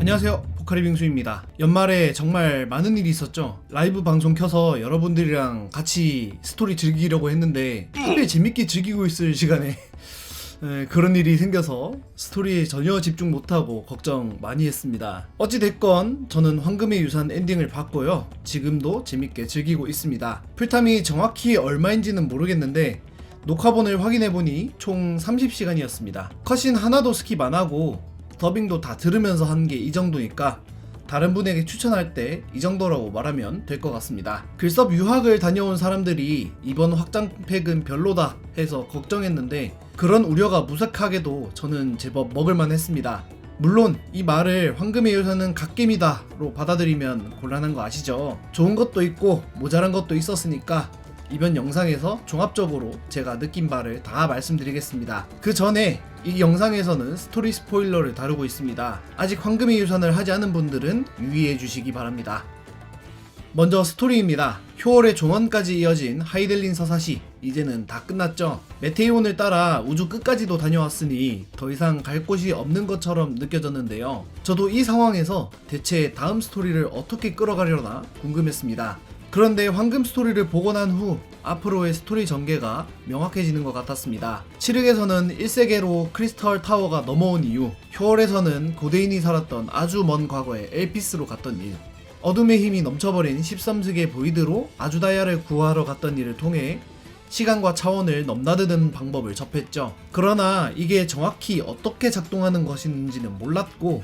안녕하세요. 포카리 빙수입니다. 연말에 정말 많은 일이 있었죠. 라이브 방송 켜서 여러분들이랑 같이 스토리 즐기려고 했는데 하필 재밌게 즐기고 있을 시간에 에, 그런 일이 생겨서 스토리에 전혀 집중 못하고 걱정 많이 했습니다. 어찌됐건 저는 황금의 유산 엔딩을 봤고요. 지금도 재밌게 즐기고 있습니다. 풀탐이 정확히 얼마인지는 모르겠는데 녹화본을 확인해보니 총 30시간이었습니다. 컷신 하나도 스킵 안하고 더빙도 다 들으면서 한 게 이 정도니까 다른 분에게 추천할 때 이 정도라고 말하면 될 것 같습니다. 글섭 유학을 다녀온 사람들이 이번 확장팩은 별로다 해서 걱정했는데 그런 우려가 무색하게도 저는 제법 먹을만 했습니다. 물론 이 말을 황금의 요새는 갓겜이다로 받아들이면 곤란한 거 아시죠? 좋은 것도 있고 모자란 것도 있었으니까 이번 영상에서 종합적으로 제가 느낀 바를 다 말씀드리겠습니다. 그 전에 이 영상에서는 스토리 스포일러를 다루고 있습니다. 아직 황금의 유산을 하지 않은 분들은 유의해 주시기 바랍니다. 먼저 스토리입니다. 효월의 종원까지 이어진 하이델린 서사시 이제는 다 끝났죠. 메테이온을 따라 우주 끝까지도 다녀왔으니 더 이상 갈 곳이 없는 것처럼 느껴졌는데요. 저도 이 상황에서 대체 다음 스토리를 어떻게 끌어가려나 궁금했습니다. 그런데 황금 스토리를 보고 난 후 앞으로의 스토리 전개가 명확해지는 것 같았습니다. 7흑에서는 1세계로 크리스털 타워가 넘어온 이후 효월에서는 고대인이 살았던 아주 먼 과거의 엘피스로 갔던 일 어둠의 힘이 넘쳐버린 13세계 보이드로 아주다이아를 구하러 갔던 일을 통해 시간과 차원을 넘나드는 방법을 접했죠. 그러나 이게 정확히 어떻게 작동하는 것인지는 몰랐고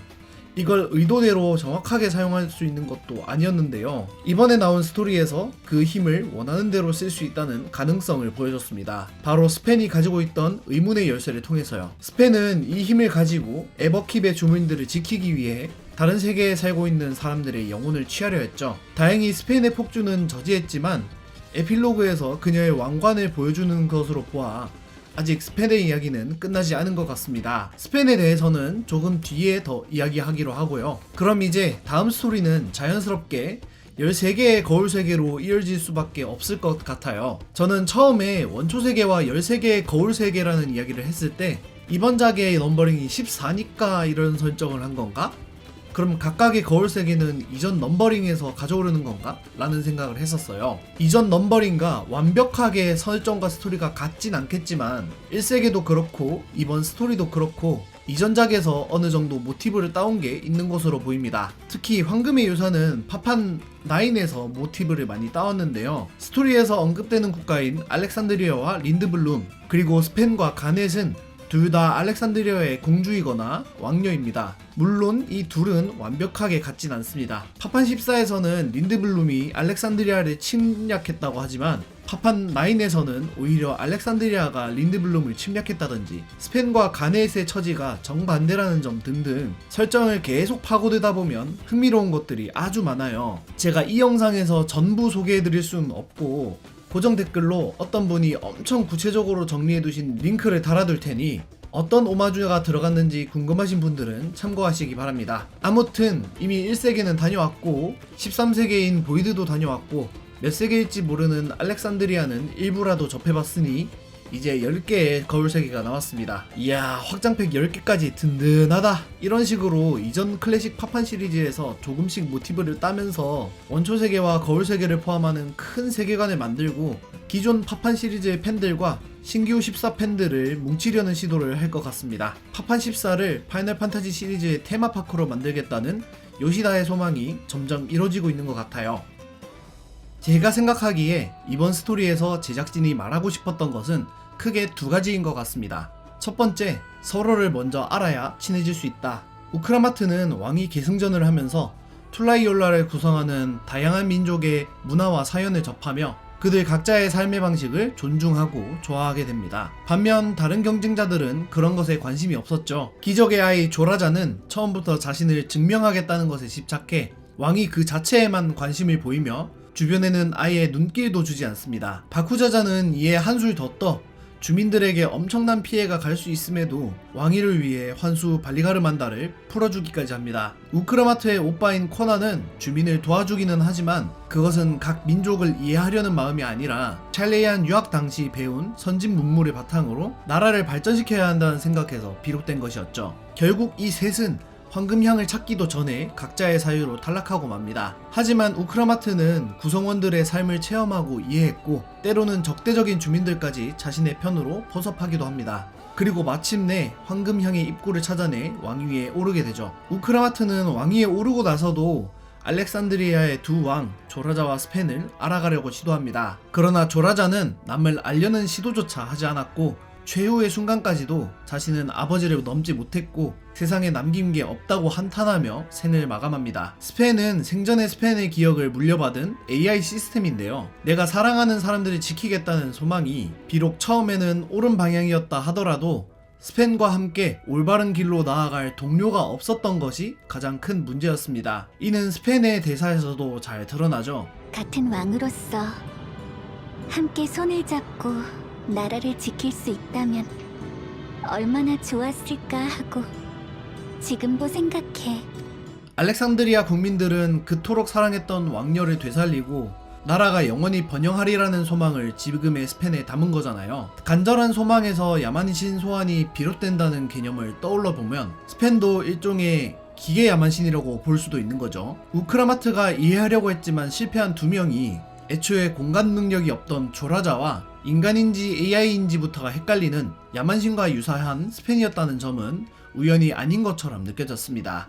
이걸 의도대로 정확하게 사용할 수 있는 것도 아니었는데요. 이번에 나온 스토리에서 그 힘을 원하는 대로 쓸 수 있다는 가능성을 보여줬습니다. 바로 스펜이 가지고 있던 의문의 열쇠를 통해서요. 스펜은 이 힘을 가지고 에버킵의 주민들을 지키기 위해 다른 세계에 살고 있는 사람들의 영혼을 취하려 했죠. 다행히 스펜의 폭주는 저지했지만 에필로그에서 그녀의 왕관을 보여주는 것으로 보아 아직 스펜의 이야기는 끝나지 않은 것 같습니다. 스펜에 대해서는 조금 뒤에 더 이야기하기로 하고요. 그럼 이제 다음 스토리는 자연스럽게 13개의 거울 세계로 이어질 수밖에 없을 것 같아요. 저는 처음에 원초 세계와 13개의 거울 세계라는 이야기를 했을 때 이번 작의 넘버링이 14니까 이런 설정을 한 건가? 그럼 각각의 거울 세계는 이전 넘버링에서 가져오려는 건가? 라는 생각을 했었어요. 이전 넘버링과 완벽하게 설정과 스토리가 같진 않겠지만 1세계도 그렇고 이번 스토리도 그렇고 이전작에서 어느 정도 모티브를 따온 게 있는 것으로 보입니다. 특히 황금의 유산은 파판 9에서 모티브를 많이 따왔는데요. 스토리에서 언급되는 국가인 알렉산드리아와 린드블룸 그리고 스펜과 가넷은 둘 다 알렉산드리아의 공주이거나 왕녀입니다. 물론 이 둘은 완벽하게 같진 않습니다. 파판 14에서는 린드블룸이 알렉산드리아를 침략했다고 하지만 파판 9에서는 오히려 알렉산드리아가 린드블룸을 침략했다든지 스펜과 가넷의 처지가 정반대라는 점 등등 설정을 계속 파고들다 보면 흥미로운 것들이 아주 많아요. 제가 이 영상에서 전부 소개해드릴 수는 없고 고정 댓글로 어떤 분이 엄청 구체적으로 정리해 두신 링크를 달아둘 테니 어떤 오마주가 들어갔는지 궁금하신 분들은 참고하시기 바랍니다. 아무튼 이미 1세계는 다녀왔고 13세계인 보이드도 다녀왔고 몇 세계일지 모르는 알렉산드리아는 일부라도 접해봤으니 이제 10개의 거울 세계가 나왔습니다. 이야, 확장팩 10개까지 든든하다. 이런 식으로 이전 클래식 파판 시리즈에서 조금씩 모티브를 따면서 원초 세계와 거울 세계를 포함하는 큰 세계관을 만들고 기존 파판 시리즈의 팬들과 신규 14 팬들을 뭉치려는 시도를 할 것 같습니다. 파판 14를 파이널 판타지 시리즈의 테마파크로 만들겠다는 요시다의 소망이 점점 이루어지고 있는 것 같아요. 제가 생각하기에 이번 스토리에서 제작진이 말하고 싶었던 것은 크게 두 가지인 것 같습니다. 첫 번째, 서로를 먼저 알아야 친해질 수 있다. 우크라마트는 왕이 계승전을 하면서 툴라이올라를 구성하는 다양한 민족의 문화와 사연을 접하며 그들 각자의 삶의 방식을 존중하고 좋아하게 됩니다. 반면 다른 경쟁자들은 그런 것에 관심이 없었죠. 기적의 아이 조라자는 처음부터 자신을 증명하겠다는 것에 집착해 왕이 그 자체에만 관심을 보이며 주변에는 아예 눈길도 주지 않습니다. 바쿠자자는 이에 한술 더 떠 주민들에게 엄청난 피해가 갈 수 있음에도 왕위를 위해 환수 발리가르만다를 풀어주기까지 합니다. 우크라마트의 오빠인 코나는 주민을 도와주기는 하지만 그것은 각 민족을 이해하려는 마음이 아니라 찰레이안 유학 당시 배운 선진 문물을 바탕으로 나라를 발전시켜야 한다는 생각에서 비롯된 것이었죠. 결국 이 셋은 황금향을 찾기도 전에 각자의 사유로 탈락하고 맙니다. 하지만 우크라마트는 구성원들의 삶을 체험하고 이해했고 때로는 적대적인 주민들까지 자신의 편으로 포섭하기도 합니다. 그리고 마침내 황금향의 입구를 찾아내 왕위에 오르게 되죠. 우크라마트는 왕위에 오르고 나서도 알렉산드리아의 두 왕 조라자와 스펜을 알아가려고 시도합니다. 그러나 조라자는 남을 알려는 시도조차 하지 않았고 최후의 순간까지도 자신은 아버지를 넘지 못했고 세상에 남긴 게 없다고 한탄하며 생을 마감합니다. 스펜은 생전의 스펜의 기억을 물려받은 AI 시스템인데요. 내가 사랑하는 사람들을 지키겠다는 소망이 비록 처음에는 옳은 방향이었다 하더라도 스펜과 함께 올바른 길로 나아갈 동료가 없었던 것이 가장 큰 문제였습니다. 이는 스펜의 대사에서도 잘 드러나죠. 같은 왕으로서 함께 손을 잡고 나라를 지킬 수 있다면 얼마나 좋았을까 하고 지금도 생각해. 알렉산드리아 국민들은 그토록 사랑했던 왕녀를 되살리고 나라가 영원히 번영하리라는 소망을 지금의 스펜에 담은 거잖아요. 간절한 소망에서 야만신 소환이 비롯된다는 개념을 떠올려 보면 스펜도 일종의 기계 야만신이라고 볼 수도 있는 거죠. 우크라마트가 이해하려고 했지만 실패한 두 명이 애초에 공간 능력이 없던 조라자와 인간인지 AI인지부터가 헷갈리는 야만신과 유사한 스펜이었다는 점은 우연이 아닌 것처럼 느껴졌습니다.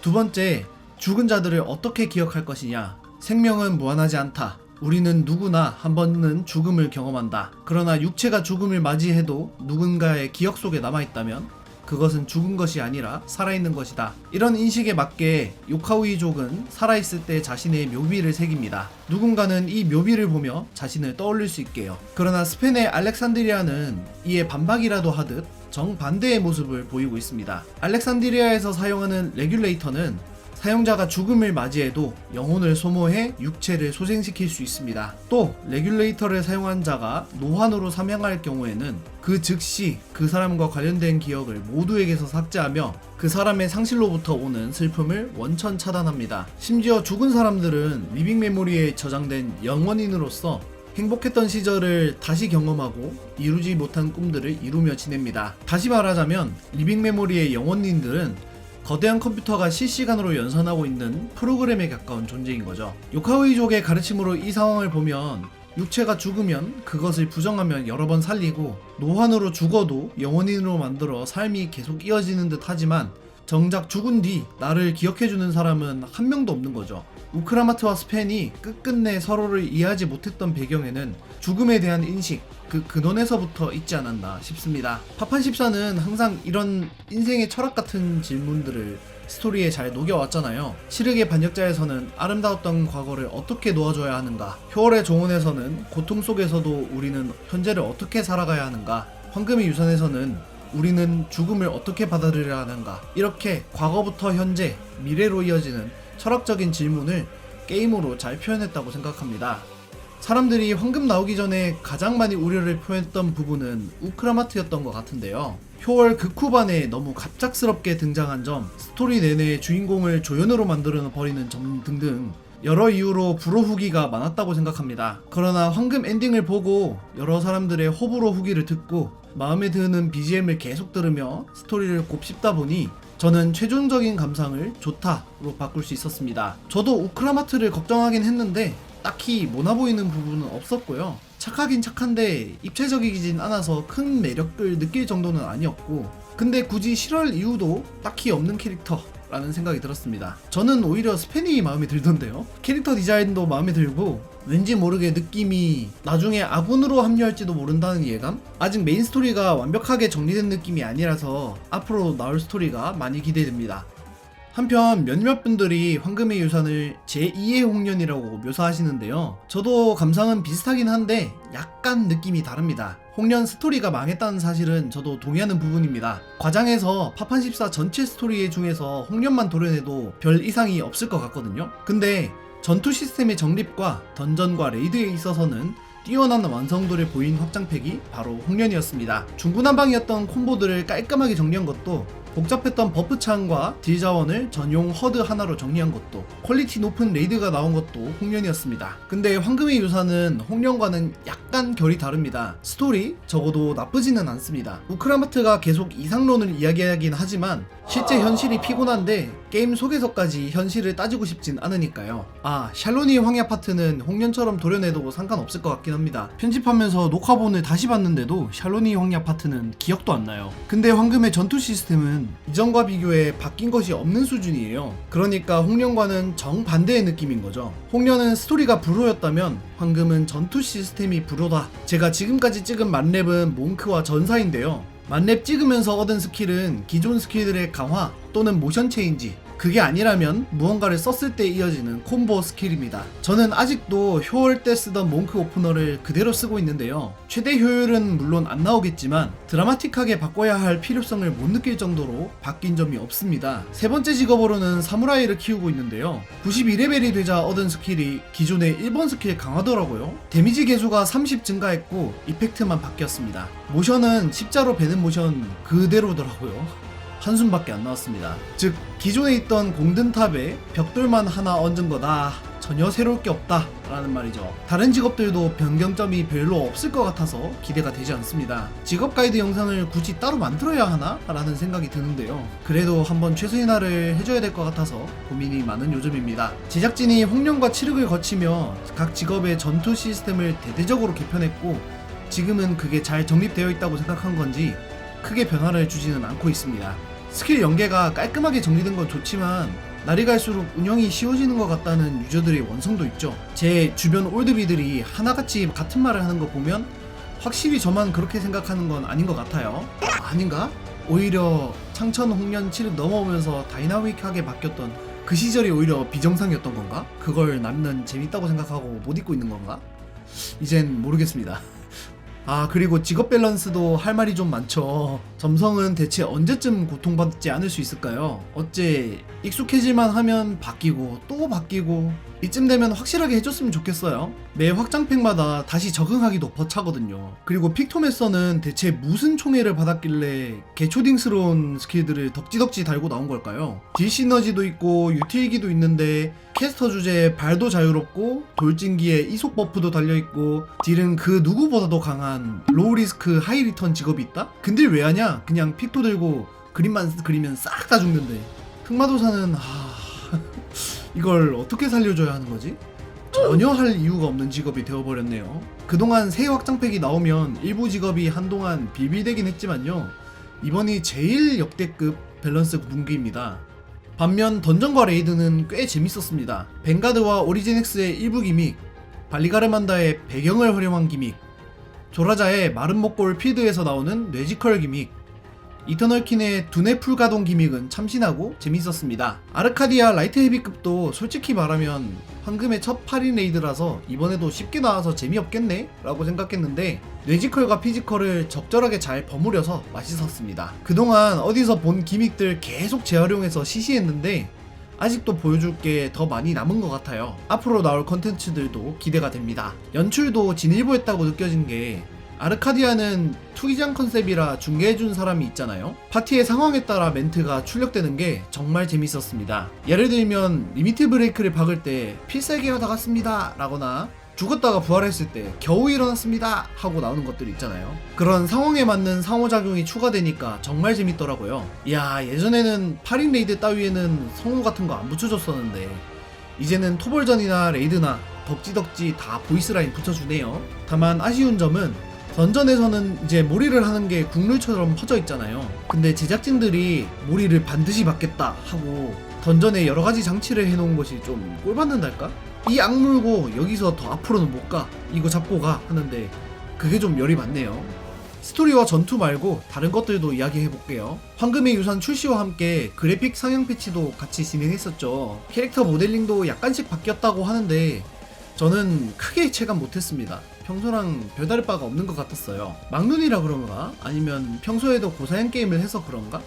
두 번째, 죽은 자들을 어떻게 기억할 것이냐. 생명은 무한하지 않다. 우리는 누구나 한 번은 죽음을 경험한다. 그러나 육체가 죽음을 맞이해도 누군가의 기억 속에 남아있다면 그것은 죽은 것이 아니라 살아있는 것이다. 이런 인식에 맞게 요카우이족은 살아있을 때 자신의 묘비를 새깁니다. 누군가는 이 묘비를 보며 자신을 떠올릴 수 있게요. 그러나 스페인의 알렉산드리아는 이에 반박이라도 하듯 정반대의 모습을 보이고 있습니다. 알렉산드리아에서 사용하는 레귤레이터는 사용자가 죽음을 맞이해도 영혼을 소모해 육체를 소생시킬 수 있습니다. 또 레귤레이터를 사용한 자가 노환으로 사명할 경우에는 그 즉시 그 사람과 관련된 기억을 모두에게서 삭제하며 그 사람의 상실로부터 오는 슬픔을 원천 차단합니다. 심지어 죽은 사람들은 리빙 메모리에 저장된 영원인으로서 행복했던 시절을 다시 경험하고 이루지 못한 꿈들을 이루며 지냅니다. 다시 말하자면 리빙 메모리의 영혼인들은 거대한 컴퓨터가 실시간으로 연산하고 있는 프로그램에 가까운 존재인 거죠. 요카우이족의 가르침으로 이 상황을 보면 육체가 죽으면 그것을 부정하면 여러 번 살리고 노환으로 죽어도 영혼인으로 만들어 삶이 계속 이어지는 듯 하지만 정작 죽은 뒤 나를 기억해주는 사람은 한 명도 없는 거죠. 우크라마트와 스펜이 끝끝내 서로를 이해하지 못했던 배경에는 죽음에 대한 인식, 그 근원에서부터 있지 않았나 싶습니다. 파판 14는 항상 이런 인생의 철학 같은 질문들을 스토리에 잘 녹여왔잖아요. 시르게 반역자에서는 아름다웠던 과거를 어떻게 놓아줘야 하는가? 효월의 종원에서는 고통 속에서도 우리는 현재를 어떻게 살아가야 하는가? 황금의 유산에서는 우리는 죽음을 어떻게 받아들여야 하는가? 이렇게 과거부터 현재, 미래로 이어지는 철학적인 질문을 게임으로 잘 표현했다고 생각합니다. 사람들이 황금 나오기 전에 가장 많이 우려를 표했던 부분은 우크라마트였던 것 같은데요. 효월 극후반에 너무 갑작스럽게 등장한 점, 스토리 내내 주인공을 조연으로 만들어 버리는 점 등등 여러 이유로 불호 후기가 많았다고 생각합니다. 그러나 황금 엔딩을 보고 여러 사람들의 호불호 후기를 듣고 마음에 드는 BGM을 계속 들으며 스토리를 곱씹다 보니 저는 최종적인 감상을 좋다로 바꿀 수 있었습니다. 저도 우크라마트를 걱정하긴 했는데 딱히 모나 보이는 부분은 없었고요. 착하긴 착한데 입체적이진 않아서 큰 매력을 느낄 정도는 아니었고 근데 굳이 싫어할 이유도 딱히 없는 캐릭터 라는 생각이 들었습니다. 저는 오히려 스페니 마음에 들던데요. 캐릭터 디자인도 마음에 들고 왠지 모르게 느낌이 나중에 아군으로 합류할지도 모른다는 예감? 아직 메인 스토리가 완벽하게 정리된 느낌이 아니라서 앞으로 나올 스토리가 많이 기대됩니다. 한편 몇몇 분들이 황금의 유산을 제2의 홍련이라고 묘사하시는데요. 저도 감상은 비슷하긴 한데 약간 느낌이 다릅니다. 홍련 스토리가 망했다는 사실은 저도 동의하는 부분입니다. 과장에서 파판14 전체 스토리 중에서 홍련만 도려내도 별 이상이 없을 것 같거든요. 근데 전투 시스템의 정립과 던전과 레이드에 있어서는 뛰어난 완성도를 보인 확장팩이 바로 홍련이었습니다. 중구난방이었던 콤보들을 깔끔하게 정리한 것도 복잡했던 버프 창과 딜 자원을 전용 허드 하나로 정리한 것도 퀄리티 높은 레이드가 나온 것도 홍련이었습니다. 근데 황금의 유산은 홍련과는 약간 결이 다릅니다. 스토리 적어도 나쁘지는 않습니다. 우크라마트가 계속 이상론을 이야기하긴 하지만 실제 현실이 피곤한데 게임 속에서까지 현실을 따지고 싶진 않으니까요. 아 샬로니 황야 파트는 홍련처럼 도려내도 상관없을 것 같긴 합니다. 편집하면서 녹화본을 다시 봤는데도 샬로니 황야 파트는 기억도 안 나요. 근데 황금의 전투 시스템은 이전과 비교해 바뀐 것이 없는 수준이에요. 그러니까 홍련과는 정반대의 느낌인 거죠. 홍련은 스토리가 불호였다면 황금은 전투 시스템이 불호다. 제가 지금까지 찍은 만렙은 몽크와 전사인데요. 만렙 찍으면서 얻은 스킬은 기존 스킬들의 강화 또는 모션 체인지 그게 아니라면 무언가를 썼을 때 이어지는 콤보 스킬입니다. 저는 아직도 효월 때 쓰던 몽크 오프너를 그대로 쓰고 있는데요. 최대 효율은 물론 안 나오겠지만 드라마틱하게 바꿔야 할 필요성을 못 느낄 정도로 바뀐 점이 없습니다. 세 번째 직업으로는 사무라이를 키우고 있는데요. 92레벨이 되자 얻은 스킬이 기존의 1번 스킬 강하더라고요. 데미지 개수가 30 증가했고 이펙트만 바뀌었습니다. 모션은 십자로 베는 모션 그대로더라고요. 한숨밖에 안 나왔습니다. 즉 기존에 있던 공든탑에 벽돌만 하나 얹은 거다. 전혀 새로울 게 없다. 라는 말이죠. 다른 직업들도 변경점이 별로 없을 것 같아서 기대가 되지 않습니다. 직업 가이드 영상을 굳이 따로 만들어야 하나? 라는 생각이 드는데요. 그래도 한번 최소인화를 해줘야 될 것 같아서 고민이 많은 요즘입니다. 제작진이 홍련과 칠흑을 거치며 각 직업의 전투 시스템을 대대적으로 개편했고 지금은 그게 잘 정립되어 있다고 생각한 건지 크게 변화를 주지는 않고 있습니다. 스킬 연계가 깔끔하게 정리된 건 좋지만 날이 갈수록 운영이 쉬워지는 것 같다는 유저들의 원성도 있죠. 제 주변 올드비들이 하나같이 같은 말을 하는 거 보면 확실히 저만 그렇게 생각하는 건 아닌 것 같아요. 아닌가? 오히려 창천 홍련 칠흑 넘어오면서 다이나믹하게 바뀌었던 그 시절이 오히려 비정상이었던 건가? 그걸 남는 재밌다고 생각하고 못 잊고 있는 건가? 이젠 모르겠습니다. 아 그리고 직업 밸런스도 할 말이 좀 많죠. 점성은 대체 언제쯤 고통받지 않을 수 있을까요? 어째 익숙해질만 하면 바뀌고 또 바뀌고 이쯤 되면 확실하게 해줬으면 좋겠어요. 매 확장팩마다 다시 적응하기도 벅차거든요. 그리고 픽토메서는 대체 무슨 총애를 받았길래 개초딩스러운 스킬들을 덕지덕지 달고 나온 걸까요? 딜 시너지도 있고 유틸기도 있는데 캐스터 주제에 발도 자유롭고 돌진기에 이속 버프도 달려있고 딜은 그 누구보다도 강한 로우 리스크 하이 리턴 직업이 있다? 근데 왜 하냐? 그냥 픽토 들고 그림만 그리면 싹 다 죽는데 흑마도사는 하... 이걸 어떻게 살려줘야 하는 거지? 전혀 할 이유가 없는 직업이 되어버렸네요. 그동안 새 확장팩이 나오면 일부 직업이 한동안 비빌대긴 했지만요. 이번이 제일 역대급 밸런스 분기입니다. 반면 던전과 레이드는 꽤 재밌었습니다. 벵가드와 오리지넥스의 일부 기믹, 발리가르만다의 배경을 활용한 기믹, 조라자의 마른 목골 필드에서 나오는 뇌지컬 기믹, 이터널 킨의 두뇌 풀 가동 기믹은 참신하고 재밌었습니다. 아르카디아 라이트 헤비급도 솔직히 말하면 황금의 첫 8인 레이드라서 이번에도 쉽게 나와서 재미없겠네? 라고 생각했는데 뇌지컬과 피지컬을 적절하게 잘 버무려서 맛있었습니다. 그동안 어디서 본 기믹들 계속 재활용해서 시시했는데 아직도 보여줄 게 더 많이 남은 것 같아요. 앞으로 나올 컨텐츠들도 기대가 됩니다. 연출도 진일보했다고 느껴진 게 아르카디아는 투기장 컨셉이라 중계해준 사람이 있잖아요. 파티의 상황에 따라 멘트가 출력되는 게 정말 재밌었습니다. 예를 들면 리미트 브레이크를 박을 때 필살기가 나갔습니다 라거나 죽었다가 부활했을 때 겨우 일어났습니다 하고 나오는 것들이 있잖아요. 그런 상황에 맞는 상호작용이 추가되니까 정말 재밌더라고요. 이야 예전에는 8인 레이드 따위에는 성우 같은 거 안 붙여줬었는데 이제는 토벌전이나 레이드나 덕지덕지 다 보이스라인 붙여주네요. 다만 아쉬운 점은 던전에서는 이제 몰이를 하는 게 국룰처럼 퍼져 있잖아요. 근데 제작진들이 몰이를 반드시 받겠다 하고 던전에 여러 가지 장치를 해놓은 것이 좀 꼴받는달까? 이 악물고 여기서 더 앞으로는 못 가. 이거 잡고 가. 하는데 그게 좀 열이 많네요. 스토리와 전투 말고 다른 것들도 이야기해 볼게요. 황금의 유산 출시와 함께 그래픽 상향 패치도 같이 진행했었죠. 캐릭터 모델링도 약간씩 바뀌었다고 하는데 저는 크게 체감 못했습니다. 평소랑 별다를 바가 없는 것 같았어요. 막눈이라 그런가? 아니면 평소에도 고사양 게임을 해서 그런가?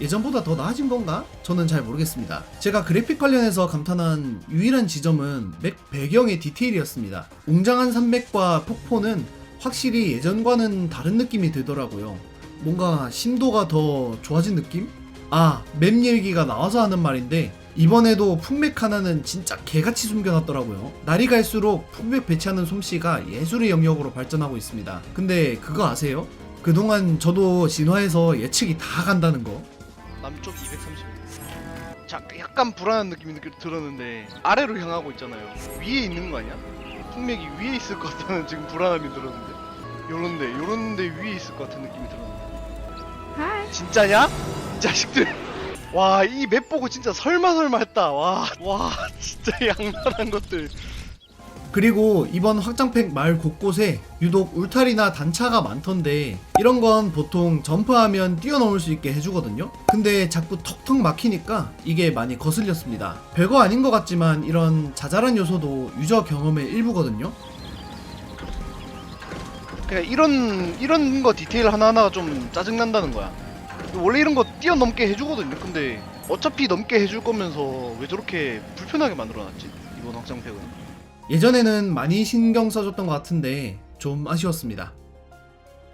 예전보다 더 나아진 건가? 저는 잘 모르겠습니다. 제가 그래픽 관련해서 감탄한 유일한 지점은 맥 배경의 디테일이었습니다. 웅장한 산맥과 폭포는 확실히 예전과는 다른 느낌이 들더라고요. 뭔가 심도가 더 좋아진 느낌? 아, 맵 얘기가 나와서 하는 말인데 이번에도 품맥 하나는 진짜 개같이 숨겨놨더라고요. 날이 갈수록 품맥 배치하는 솜씨가 예술의 영역으로 발전하고 있습니다. 근데 그거 아세요? 그동안 저도 진화해서 예측이 다 간다는 거. 남쪽 230. 자, 약간 불안한 느낌이 들었는데 아래로 향하고 있잖아요. 위에 있는 거 아니야? 풍맥이 위에 있을 것 같다는 지금 불안함이 들었는데. 요런데, 요런데 위에 있을 것 같은 느낌이 들었는데. 진짜냐? 이 자식들. 와, 이 맵 보고 진짜 설마 설마 했다. 와, 와, 진짜 양반한 것들. 그리고 이번 확장팩 마을 곳곳에 유독 울타리나 단차가 많던데 이런 건 보통 점프하면 뛰어넘을 수 있게 해주거든요. 근데 자꾸 턱턱 막히니까 이게 많이 거슬렸습니다. 별거 아닌 것 같지만 이런 자잘한 요소도 유저 경험의 일부거든요. 그냥 이런 이런 거 디테일 하나하나가 좀 짜증 난다는 거야. 원래 이런 거 뛰어넘게 해주거든요. 근데 어차피 넘게 해줄 거면서 왜 저렇게 불편하게 만들어놨지? 이번 확장팩은. 예전에는 많이 신경 써줬던 것 같은데 좀 아쉬웠습니다.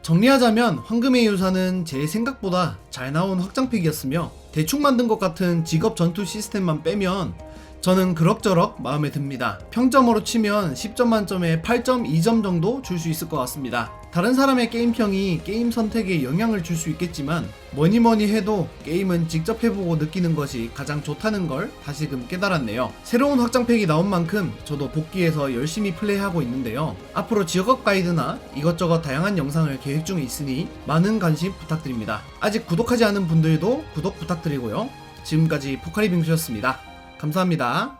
정리하자면 황금의 유사는 제 생각보다 잘 나온 확장팩이었으며 대충 만든 것 같은 직업 전투 시스템만 빼면 저는 그럭저럭 마음에 듭니다. 평점으로 치면 10점 만점에 8.2점 정도 줄 수 있을 것 같습니다. 다른 사람의 게임평이 게임 선택에 영향을 줄 수 있겠지만 뭐니 뭐니 해도 게임은 직접 해보고 느끼는 것이 가장 좋다는 걸 다시금 깨달았네요. 새로운 확장팩이 나온 만큼 저도 복귀해서 열심히 플레이하고 있는데요. 앞으로 지역업 가이드나 이것저것 다양한 영상을 계획 중에 있으니 많은 관심 부탁드립니다. 아직 구독하지 않은 분들도 구독 부탁드리고요. 지금까지 포카리 빙수였습니다. 감사합니다.